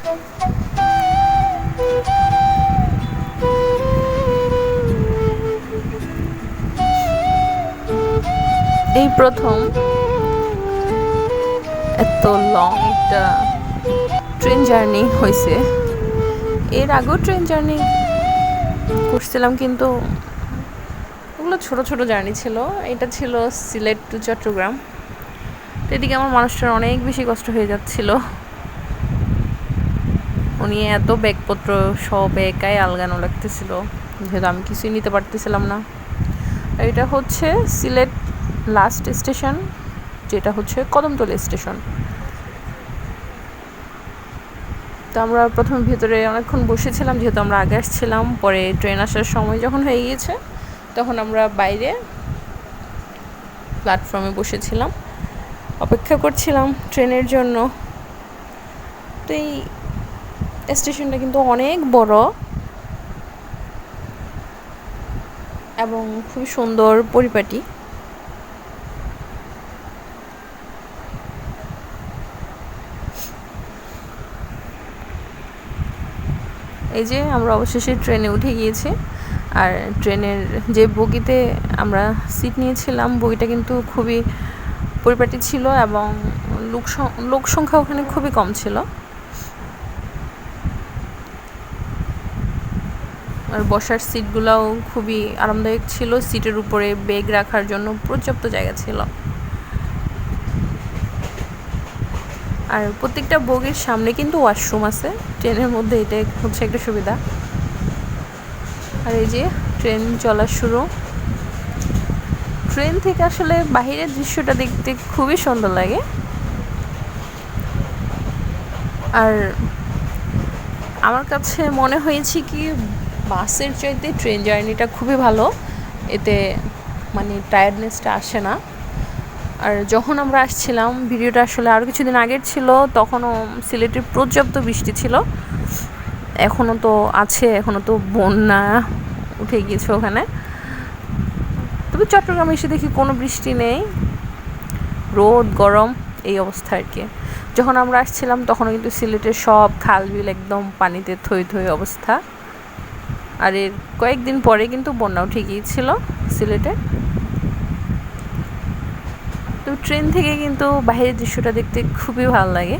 এই প্রথম এত লং একটা ট্রেন জার্নি হয়েছে এর আগেও ট্রেন জার্নি করছিলাম কিন্তু ওগুলো ছোট ছোট জার্নি ছিল। এটা ছিল সিলেট টু চট্টগ্রাম। এদিকে আমার মানুষটার অনেক বেশি কষ্ট হয়ে যাচ্ছিল। উনি এত ব্যাগপত্র সব একাই আলগানো লাগতেছিল, যেহেতু আমি কিছুই নিতে পারতেছিলাম না। এটা হচ্ছে সিলেট লাস্ট স্টেশন যেটা হচ্ছে কদমতলী স্টেশন তো আমরা প্রথমে ভিতরে অনেকক্ষণ বসেছিলাম, যেহেতু আমরা আগে আসছিলাম, পরে ট্রেন আসার সময় যখন হয়ে গিয়েছে, তখন আমরা বাইরে প্ল্যাটফর্মে বসেছিলাম। অপেক্ষা করছিলাম ট্রেনের জন্য। তো এই স্টেশনটা কিন্তু অনেক বড়। এবং খুবই সুন্দর পরিপাটি। এই যে আমরা অবশেষে ট্রেনে উঠে গিয়েছি। আর ট্রেনের যে বগিতে আমরা সিট নিয়েছিলাম, বগিটা কিন্তু খুবই পরিপাটি ছিল এবং লোক লোক সংখ্যা ওখানে খুবই কম ছিল। আর বসার সিটগুলোও খুবই আরামদায়ক ছিল। সিটের উপরে ব্যাগ রাখার জন্য পর্যাপ্ত জায়গা ছিল। আর প্রত্যেকটা বগির সামনে কিন্তু ওয়াশরুম আছে। ট্রেনের মধ্যে এটা হচ্ছে একটা সুবিধা। আর এই যে ট্রেন চলা শুরু। ট্রেন থেকে আসলে বাহিরের দৃশ্যটা দেখতে খুবই সুন্দর লাগে। আর আমার কাছে মনে হয়েছে কি বাসের চাইতে ট্রেন জার্নিটা খুবই ভালো। এতে মানে টায়ার্ডনেসটা আসে না। আর যখন আমরা আসছিলাম, ভিডিওটা আসলে আরও কিছুদিন আগের ছিল, তখনও সিলেটের পর্যাপ্ত বৃষ্টি ছিল। এখনও তো আছে, এখনও তো বন্যা উঠে গিয়েছে ওখানে। তবে চট্টগ্রামে এসে দেখি কোনো বৃষ্টি নেই। রোদ, গরম, এই অবস্থা আর কি। যখন আমরা আসছিলাম, তখনও কিন্তু সিলেটের সব খাল বিল একদম পানিতে থই থই অবস্থা। আর এর কয়েকদিন পরে কিন্তু বন্যাও ঠিকই ছিল সিলেটে। তো ট্রেন থেকে কিন্তু বাইরের দৃশ্যটা দেখতে খুবই ভালো লাগে।